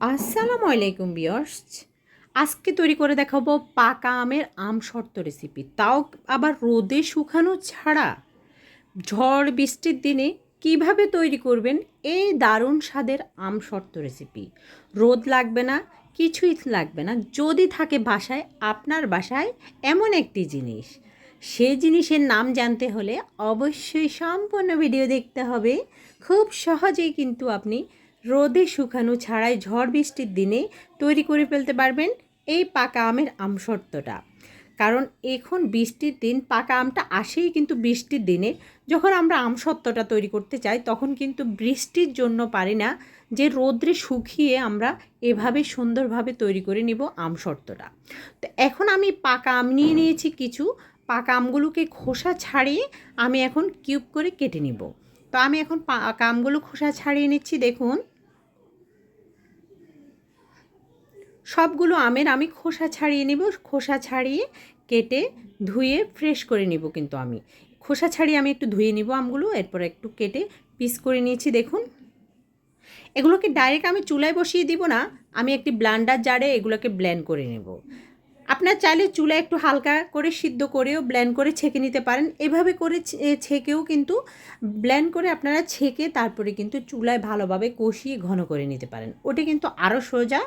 আসসালামু আলাইকুম বিয়র্স আজকে তৈরি করে দেখাবো পাকা আমের আম শর্ত রেসিপি তাও আবার রোদে শুকানো ছাড়া। ঝড় বৃষ্টির দিনে কীভাবে তৈরি করবেন এই দারুণ স্বাদের আম শর্ত রেসিপি রোদ লাগবে না, কিছুই লাগবে না। যদি থাকে বাসায়, আপনার বাসায় এমন একটি জিনিস। সেই জিনিসের নাম জানতে হলে অবশ্যই সম্পূর্ণ ভিডিও দেখতে হবে। খুব সহজেই কিন্তু আপনি রোদে শুকানো ছাড়াই ঝড় বৃষ্টির দিনে তৈরি করে ফেলতে পারবেন এই পাকা আমের আমশর্তটা কারণ এখন বৃষ্টির দিন, পাকা আমটা আসেই কিন্তু বৃষ্টির দিনে। যখন আমরা আমসত্ত্বটা তৈরি করতে চাই, তখন কিন্তু বৃষ্টির জন্য পারি না যে রোদ্রে শুকিয়ে আমরা এভাবে সুন্দরভাবে তৈরি করে নিব আমসত্ত্বটা তো এখন আমি পাকা আম নিয়ে নিয়েছি কিছু। পাকা আমগুলোকে খোসা ছাড়িয়ে আমি এখন কিউব করে কেটে নিব। তো আমি এখন পাকা আমগুলো খোসা ছাড়িয়ে নিচ্ছি, দেখুন। সবগুলো আমের আমি খোসা ছাড়িয়ে নেব, খোসা ছাড়িয়ে কেটে ধুয়ে ফ্রেশ করে নিব কিন্তু আমি। খোসা ছাড়িয়ে আমি একটু ধুয়ে নিব আমগুলো, এরপর একটু কেটে পিস করে নিয়েছি, দেখুন। এগুলোকে ডাইরেক্ট আমি চুলায় বসিয়ে দিব না, আমি একটি ব্লান্ডার জারে এগুলোকে ব্ল্যান্ড করে নেব। আপনার চাইলে চুলা একটু হালকা করে সিদ্ধ করেও ব্লেন্ড করে ছেঁকে নিতে পারেন। এভাবে করে ছেঁকেও কিন্তু ব্লেন্ড করে আপনারা ছেঁকে তারপরে কিন্তু চুলায় ভালোভাবে কষিয়ে ঘন করে নিতে পারেন। ওটা কিন্তু আরও সোজা।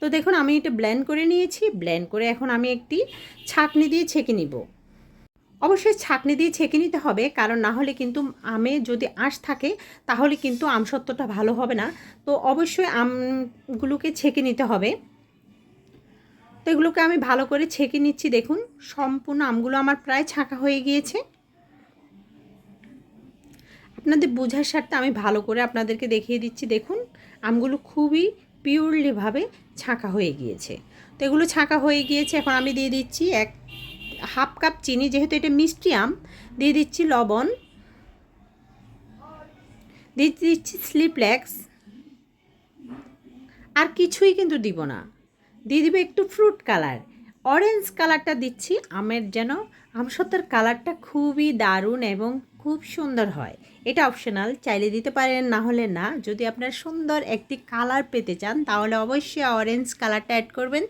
তো দেখুন, আমি এটা ব্ল্যান্ড করে নিয়েছি। ব্ল্যান্ড করে এখন আমি একটি ছাঁকনি দিয়ে ছেঁকে নিব। অবশ্যই ছাঁকনি দিয়ে ছেঁকে নিতে হবে, কারণ না হলে কিন্তু আমে যদি আঁশ থাকে, তাহলে কিন্তু আমসত্ত্বটা ভালো হবে না। তো অবশ্যই আমগুলোকে ছেঁকে নিতে হবে। এগুলোকে আমি ভালো করে ছেঁকে নিচ্ছি, দেখুন। সম্পূর্ণ আমগুলো আমার প্রায় ছাঁকা হয়ে গিয়েছে। আপনাদের বোঝার স্বার্থে আমি ভালো করে আপনাদেরকে দেখিয়ে দিচ্ছি, দেখুন। আমগুলো খুবই পিওরলিভাবে ছাঁকা হয়ে গিয়েছে। তো এগুলো ছাঁকা হয়ে গিয়েছে, এখন আমি দিয়ে দিচ্ছি এক, হাফ কাপ চিনি, যেহেতু এটা মিষ্টি আম, দিয়ে দিচ্ছি লবণ। দিয়ে দিচ্ছি স্লিপলেক্স আর কিছুই কিন্তু দিব না। দিয়ে দিবে একটু ফ্রুট কালার অরেঞ্জ কালারটা দিচ্ছি, আমের যেন, আমসত্ত্বের কালারটা খুবই দারুণ এবং খুব সুন্দর হয়। এটা অপশনাল চাইলে দিতে পারেন, না হলে না। যদি আপনার সুন্দর একটি কালার পেতে চান, তাহলে অবশ্যই অরেঞ্জ কালারটা অ্যাড করবেন।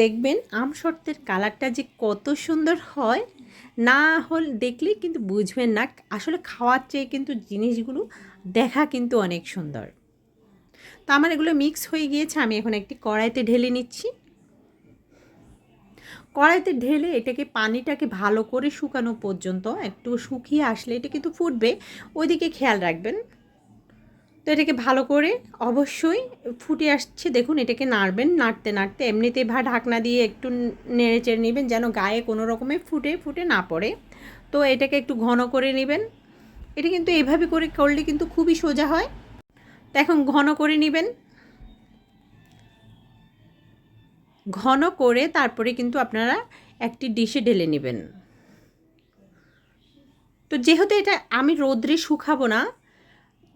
দেখবেন আমসত্ত্বের কালারটা যে কত সুন্দর হয়, না হল, দেখলে কিন্তু বুঝবেন না। আসলে খাওয়ার চেয়ে কিন্তু জিনিসগুলো দেখা কিন্তু অনেক সুন্দর। তো আমার এগুলো মিক্স হয়ে গিয়েছে, আমি এখন একটি কড়াইতে ঢেলে নিচ্ছি। কড়াইতে ঢেলে এটাকে পানিটাকে ভালো করে শুকানো পর্যন্ত, একটু শুকিয়ে আসলে এটা কিন্তু ফুটবে, ওইদিকে খেয়াল রাখবেন। তো এটাকে ভালো করে অবশ্যই ফুটে আসছে, দেখুন এটাকে নাড়বেন, নাড়তে নাড়তে এমনিতে ভা ঢাকনা দিয়ে একটু নেড়ে চেড়ে নেবেন যেন গায়ে কোনো রকমে ফুটে ফুটে না পড়ে। তো এটাকে একটু ঘন করে নেবেন। এটা কিন্তু এভাবে করে করলে কিন্তু খুবই সোজা হয়। তো এখন ঘন করে নেবেন। ঘন করে তারপরে কিন্তু আপনারা একটি ডিশে ঢেলে নেবেন। তো যেহেতু এটা আমি রোদ্রে শুকাবো না,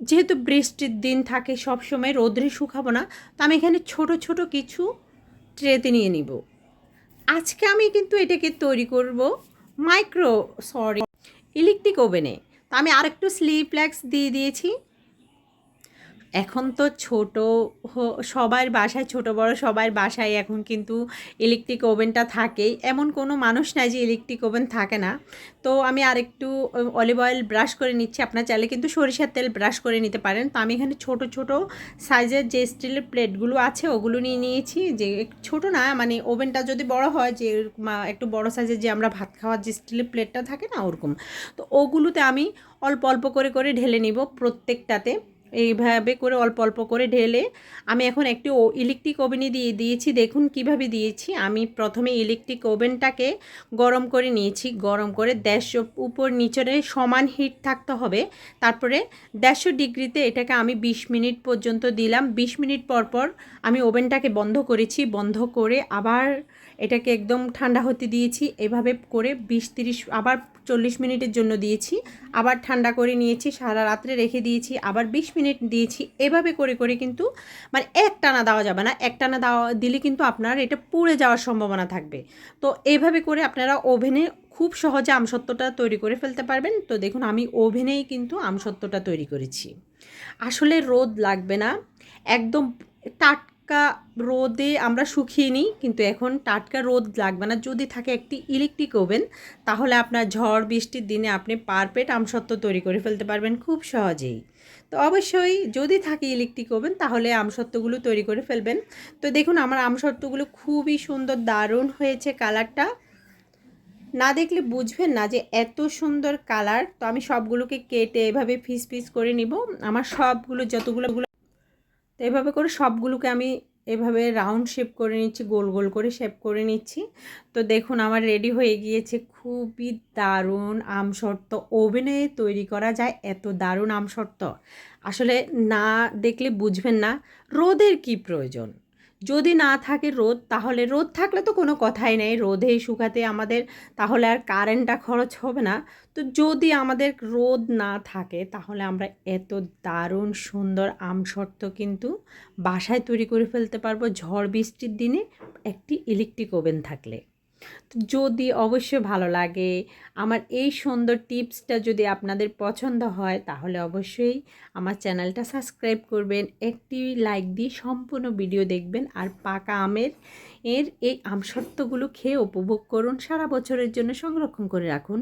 যেহেতু বৃষ্টির দিন থাকে সব সময় রোদ্রে শুকাবো না, তো আমি এখানে ছোট ছোট কিছু ট্রেতে নিয়ে নিব। আজকে আমি কিন্তু এটাকে তৈরি করব মাইক্রো, সরি, ইলেকট্রিক ওভেনে। তো আমি আরেকটু স্লিপলেক্স দিয়ে দিয়েছি। এখন তো ছোট সবার বাসায়, ছোট বড় সবার বাসায় এখন কিন্তু ইলেকট্রিক ওভেনটা থাকেই। এমন কোনো মানুষ নাই যে ইলেকট্রিক ওভেন থাকে না। তো আমি আরেকটু অলিভ অয়েল ব্রাশ করে নিচ্ছি। আপনার চাইলে কিন্তু সরিষার তেল ব্রাশ করে নিতে পারেন। তো আমি এখানে ছোট ছোট সাইজের যে স্টিলের প্লেটগুলো আছে, ওগুলো নিয়ে নিয়েছি। যে ছোট না মানে ওভেনটা যদি বড় হয়, যে একটু বড় সাইজের যে আমরা ভাত খাওয়ার যে স্টিলের প্লেটটা থাকে না, ওরকম। তো ওগুলোতে আমি অল্প অল্প করে করে ঢেলে নিব প্রত্যেকটাতে। এইভাবে করে অল্প অল্প করে ঢেলে আমি এখন একটি ইলেকট্রিক ওভেনে দিয়ে দিয়েছি। দেখুন কীভাবে দিয়েছি। আমি প্রথমে ইলেকট্রিক ওভেনটাকে গরম করে নিয়েছি। গরম করে দেড়শো উপর নিচরে সমান হিট থাকতে হবে। তারপরে দেড়শো ডিগ্রিতে এটাকে আমি ২০ মিনিট পর্যন্ত দিলাম। ২০ মিনিট পর পর আমি ওভেনটাকে বন্ধ করেছি। বন্ধ করে আবার এটাকে একদম ঠান্ডা হতে দিয়েছি। এভাবে করে বিশ তিরিশ আবার চল্লিশ মিনিটের জন্য দিয়েছি। আবার ঠান্ডা করে নিয়েছি, সারা রাত্রে রেখে দিয়েছি, আবার বিশ মিনিট দিয়েছি। এভাবে করে করে কিন্তু মানে এক টানা দেওয়া যাবে না। এক টানা দেওয়া দিলে কিন্তু আপনার এটা পুড়ে যাওয়ার সম্ভাবনা থাকবে। তো এইভাবে করে আপনারা ওভেনে খুব সহজে আমসত্ত্বটা তৈরি করে ফেলতে পারবেন। তো দেখুন, আমি ওভেনেই কিন্তু আমসত্ত্বটা তৈরি করেছি। আসলে রোদ লাগবে না। একদম টাট টাটকা রোদে আমরা শুকিয়ে নিই, কিন্তু এখন টাটকা রোদ লাগবে না। যদি থাকে একটি ইলেকট্রিক ওভেন তাহলে আপনার ঝড় বৃষ্টির দিনে আপনি পারপেট আমসত্ত্ব তৈরি করে ফেলতে পারবেন খুব সহজেই। তো অবশ্যই যদি থাকে ইলেকট্রিক ওভেন তাহলে আমসত্ত্বগুলো তৈরি করে ফেলবেন। তো দেখুন, আমার আমসত্ত্বগুলো খুবই সুন্দর দারুণ হয়েছে কালারটা। না দেখলে বুঝবেন না যে এত সুন্দর কালার। তো আমি সবগুলোকে কেটে এভাবে ফিস ফিস করে নিব। আমার সবগুলো যতগুলো তো এভাবে করে সবগুলোকে আমি এভাবে রাউন্ড শেপ করে নিচ্ছি, গোল গোল করে শেপ করে নিচ্ছি। তো দেখুন, আমার রেডি হয়ে গিয়েছে। খুবই দারুণ আমসর্ত ওভেনে তৈরি করা যায়, এত দারুণ আমসর্ত আসলে না দেখলে বুঝবেন না রোদের কি প্রয়োজন। যদি না থাকে রোদ, তাহলে রোদ থাকলে তো কোনো কথাই নেই। রোদে শুকাতে আমাদের তাহলে আর কারেন্টটা খরচ হবে না। তো যদি আমাদের রোদ না থাকে, তাহলে আমরা এত দারুণ সুন্দর আম শর্ত কিন্তু বাসায় তৈরি করে ফেলতে পারব। ঝড় বৃষ্টির দিনে একটি ইলেকট্রিক ওভেন থাকলে। যদি অবশ্যই ভালো লাগে, আমার এই সুন্দর টিপসটা যদি আপনাদের পছন্দ হয়, তাহলে অবশ্যই আমার চ্যানেলটা সাবস্ক্রাইব করবেন, একটি লাইক দিয়ে সম্পূর্ণ ভিডিও দেখবেন, আর পাকা আমের, এর এই আমসত্ত্বগুলো খেয়ে উপভোগ করুন, সারা বছরের জন্য সংরক্ষণ করে রাখুন।